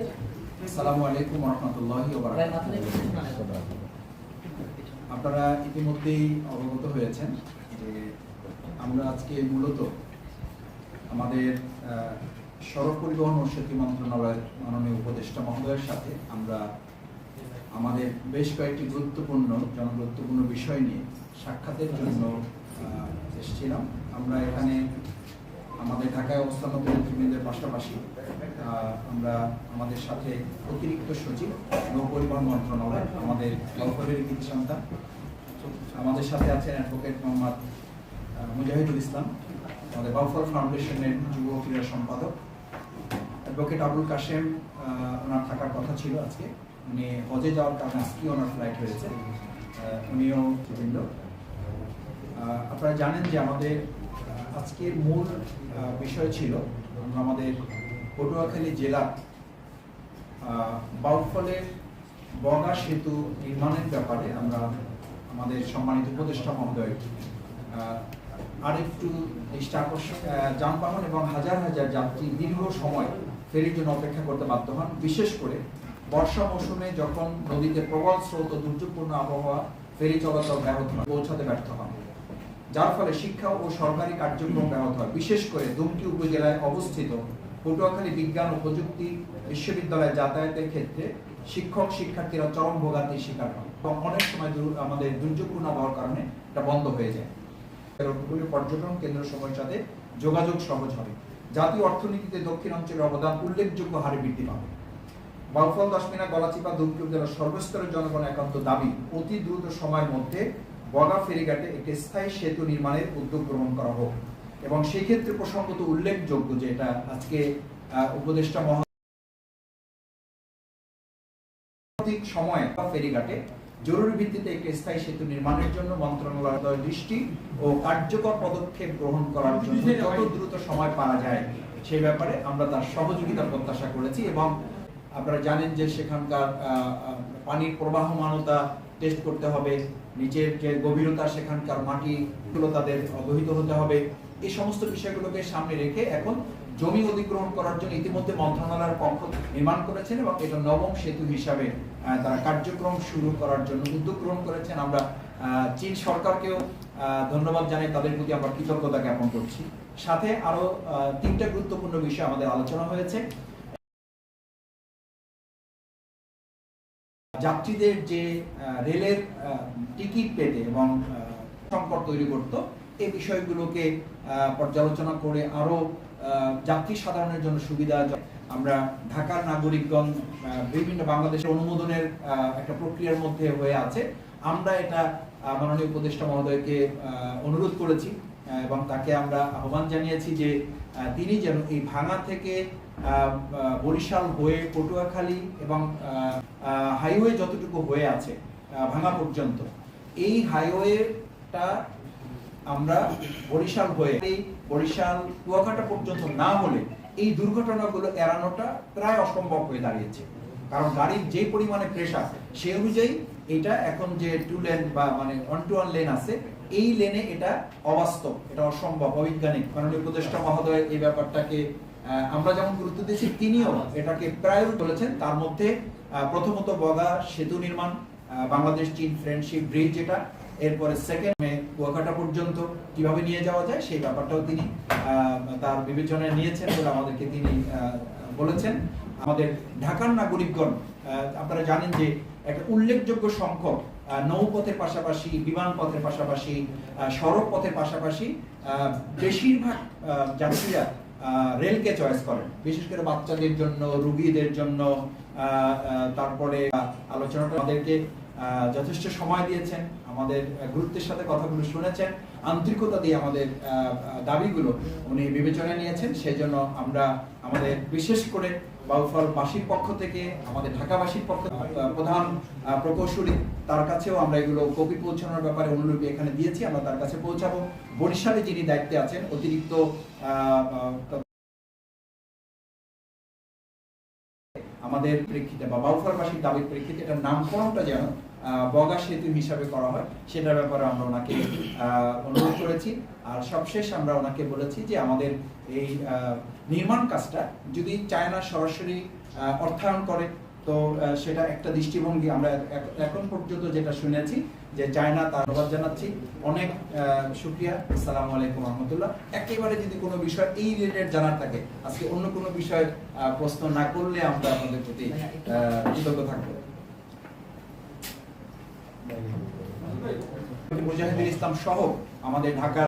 আসসালামু আলাইকুম রহমতুল্লাহি আপনারা ইতিমধ্যেই অবগত হয়েছেন যে আমরা আজকে মূলত আমাদের সড়ক পরিবহন ও সেতু মন্ত্রণালয়ের মাননীয় উপদেষ্টা মহোদয়ের সাথে আমরা আমাদের বেশ কয়েকটি গুরুত্বপূর্ণ, জনগুরুত্বপূর্ণ বিষয় নিয়ে সাক্ষাতের জন্য এসেছিলাম। আমরা এখানে আমাদের ঢাকায় অবস্থানরত নেতৃবৃন্দের পাশাপাশি আমরা আমাদের সাথে অতিরিক্ত সচিব নৌ পরিবহন মন্ত্রণালয়, আমাদের গল্পের কৃতি সন্তান, আমাদের সাথে আছেন অ্যাডভোকেট মোহাম্মদ মুজাহিদুল ইসলাম, আমাদের বাউফল ফাউন্ডেশনের যুব ক্রীড়া সম্পাদক। অ্যাডভোকেট আবুল কাশেম ওনার থাকার কথা ছিল আজকে। উনি হজে যাওয়ার কারণে আজকে ওনার ফ্লাইট হয়েছে। উনিও আপনারা জানেন যে আমাদের আজকের মূল বিষয় ছিল আমাদের পটুয়াখালী জেলা বাউফলের বগা সেতু নির্মাণের ব্যাপারে আমরা আমাদের সম্মানিত উপদেষ্টা মহোদয় আহ, আরেকটু দৃষ্টি আকর্ষণ যানবাহন এবং হাজার হাজার যাত্রী দীর্ঘ সময় ফেরির জন্য অপেক্ষা করতে বাধ্য হন। বিশেষ করে বর্ষা মৌসুমে যখন নদীতে প্রবল স্রোত ও দুর্যোগপূর্ণ আবহাওয়া ফেরি চলাচল ব্যাহত পৌঁছাতে ব্যর্থ হন। যার ফলে শিক্ষা ও সরকারি কার্যক্রম ব্যাহত হয়। বিশেষ করে দুমকি উপজেলায় অবস্থিত পটুয়াখালী বিজ্ঞান ও প্রযুক্তি বিশ্ববিদ্যালয়ে যাতায়াতের ক্ষেত্রে শিক্ষক, শিক্ষার্থীরা চরম ভোগান্তির শিকার হন এবং অনেক সময় দূর- আমাদের দুর্যোগপূর্ণ হওয়ার কারণে এটা বন্ধ হয়ে যায়। পর্যটন কেন্দ্র সময়ের সাথে যোগাযোগ সহজ হবে। জাতীয় অর্থনীতিতে দক্ষিণ অঞ্চলের অবদান উল্লেখযোগ্য হারে বৃদ্ধি পাবে। বাউফল, দশমিনা, গলাচিপা, দুমকি জেলার সর্বস্তরের জনগণ একান্ত দাবি, অতি দ্রুত সময়ের মধ্যে বগা ফেরিঘাটে একটি স্থায়ী সেতু নির্মাণের উদ্যোগ গ্রহণ করা হোক। এবং সেই ক্ষেত্রে প্রসঙ্গত উল্লেখযোগ্য যে এটা আজকে উপদেষ্টা মহ সময়ে ফেরিঘাটে জরুরি ভিত্তিতে একটি স্থায়ী সেতু নির্মাণের জন্য দৃষ্টি ও কার্যকর পদক্ষেপ গ্রহণ করার জন্য যত দ্রুত সময় পাওয়া যায় সেই ব্যাপারে আমরা তার সহযোগিতা প্রত্যাশা করেছি এবং আপনারা জানেন যে সেখানকার পানির প্রবাহমানতা টেস্ট করতে হবে। নিচের যে গভীরতা সেখানকার মাটিগুলো তাদের অবহিত হতে হবে। এই সমস্ত বিষয়গুলোকে সামনে রেখে এখন জমি অধিগ্রহণ করার জন্য ইতিমধ্যে মন্ত্রণালয়ের পক্ষ নির্মাণ করেছেন এবং এটা নবম সেতু হিসাবে তারা কার্যক্রম শুরু করার জন্য উদ্যোগ গ্রহণ করেছেন। আমরা চীন সরকারকেও ধন্যবাদ জানাই। তাদের প্রতি আমরা কৃতজ্ঞতা জ্ঞাপন করছি। সাথে আরও তিনটা গুরুত্বপূর্ণ বিষয় আমাদের আলোচনা হয়েছে। যাত্রীদের যে রেলের টিকিট পেতে এবং সংকট তৈরি করত এই বিষয়গুলোকে পর্যালোচনা করে আরও আহ, যাত্রী সাধারণের জন্য সুবিধা আমরা ঢাকার নাগরিকগণ বিভিন্ন বাংলাদেশের অনুমোদনের একটা প্রক্রিয়ার মধ্যে হয়ে আছে। আমরা এটা মাননীয় উপদেষ্টা মহোদয়কে অনুরোধ করেছি। এবং তাকে আমরা আহ্বান জানিয়েছি যে তিনি যেন এই ভাঙা থেকে বরিশাল হয়ে পটুয়াখালী এবং হাইওয়ে যতটুকু হয়ে আছে ভাঙা পর্যন্ত, এই হাইওয়েটা আমরা বরিশাল হয়ে বরিশাল কুয়াকাটা পর্যন্ত না হলে এই দুর্ঘটনাগুলো এড়ানোটা প্রায় অসম্ভব হয়ে দাঁড়িয়েছে। কারণ গাড়ির যে পরিমাণে প্রেশার সেই অনুযায়ী এটা এখন যে টু লেন বা মানে ওয়ান টু ওয়ান লেন আছে, এই লেনে এটা অবাস্তব, এটা অসম্ভব, অবৈজ্ঞানিক। মাননীয় উপদেষ্টা মহোদয়, এই ব্যাপারটাকে আমরা যেমন গুরুত্ব দিয়েছি, তিনিও এটাকে প্রায় বলেছেন। তার মধ্যে প্রথমত বগা সেতু নির্মাণ বাংলাদেশ চীন ফ্রেন্ডশিপ ব্রিজ যেটা, এরপরে সেকেন্ড মে কুয়াকাটা পর্যন্ত কীভাবে নিয়ে যাওয়া যায়, সেই ব্যাপারটাও তিনি তার বিবেচনায় নিয়েছেন বলে আমাদেরকে তিনি বলেছেন। আমাদের ঢাকার নাগরিকগণ আপনারা জানেন যে একটা উল্লেখযোগ্য সংখ্যক নৌপথের পাশাপাশি বিমান পথের পাশাপাশি সড়ক পথের পাশাপাশি বেশিরভাগ যাত্রীরা রেলকে চয়েস করেন। বিশেষ করে বাচ্চাদের জন্য, রুগীদের জন্য তারপরে আলোচনাটা আমাদেরকে যথেষ্ট সময় দিয়েছেন, আমাদের গুরুত্বের সাথে কথাগুলো শুনেছেন, আন্তরিকতা দিয়ে আমাদের দাবিগুলো উনি বিবেচনায় নিয়েছেন সেই জন্য আমরা আমাদের বিশেষ করে বাউফল বাসীর পক্ষ থেকে, আমাদের ঢাকাবাসীর পক্ষ প্রধান প্রকৌশলী, তার কাছেও আমরা এগুলো কপি পৌঁছানোর ব্যাপারে অনুরূপ এখানে দিয়েছি, আমরা তার কাছে পৌঁছাবো। বরিশালে যিনি দায়িত্বে আছেন, অতিরিক্ত আমাদের প্রেক্ষিতে বা বাউফলবাসীর দাবির প্রেক্ষিতে এটার নামকরণটা যেন বগা সেতু হিসাবে করা হয়, সেটার ব্যাপারে আমরা ওনাকে অনুরোধ করেছি। আর সবশেষ আমরা ওনাকে বলেছি যে আমাদের এই নির্মাণ কাজটা যদি চায়না সরাসরি অর্থায়ন করে, তো সেটা একটা দৃষ্টিভঙ্গি আমরা এখন পর্যন্ত যেটা শুনেছি যে চায়না তার ধন্যবাদ জানাচ্ছি। অনেক শুক্রিয়া। আসসালামু আলাইকুম রহমতুল্লাহ। একেবারে যদি কোনো বিষয় এই রিলেটেড জানার থাকে, আজকে অন্য কোনো বিষয় প্রশ্ন না করলে আমরা আপনাদের প্রতি কৃতজ্ঞ থাকব। মুজাহিদুল ইসলাম সহ আমাদের ঢাকার